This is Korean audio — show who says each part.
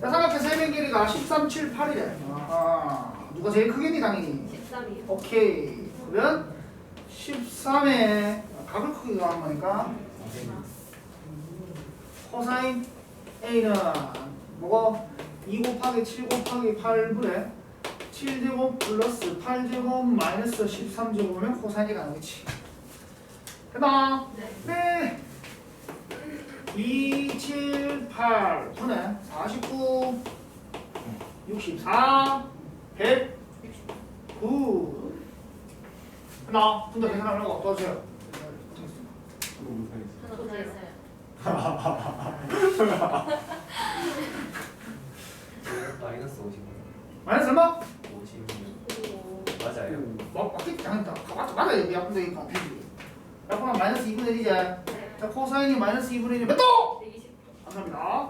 Speaker 1: 자, 삼각형 세변 길이가 13, 7, 8이래. 아, 누가 제일 크겠니, 당연히?
Speaker 2: 13이요.
Speaker 1: 오케이. 그러면 13의 각을 크기가 한 거니까 코사인 A는 뭐고? 2 곱하기 7 곱하기 8분의 7제곱 플러스 8제곱 마이너스 13제곱이면 코사인이 가능하겠지. 됐나?
Speaker 2: 네.
Speaker 1: 네. 2, 7, 8 분의 49, 64, 100, 9. 됐나? 분자 계산하려고 도와주세요.
Speaker 2: 하나 더 있어요.
Speaker 3: 마이너스 55.
Speaker 1: 마이너스 얼마?
Speaker 3: 56.
Speaker 2: 오.
Speaker 3: 맞아요.
Speaker 1: 뭐, 맞겠지, 않다. 맞아, 맞아, 여기 약분되니까. 약분하면 마이너스 2분의 1이지.
Speaker 2: 네.
Speaker 1: 자, 코사인이 마이너스 2분의 1이 몇 도?
Speaker 2: 120.
Speaker 1: 감사합니다.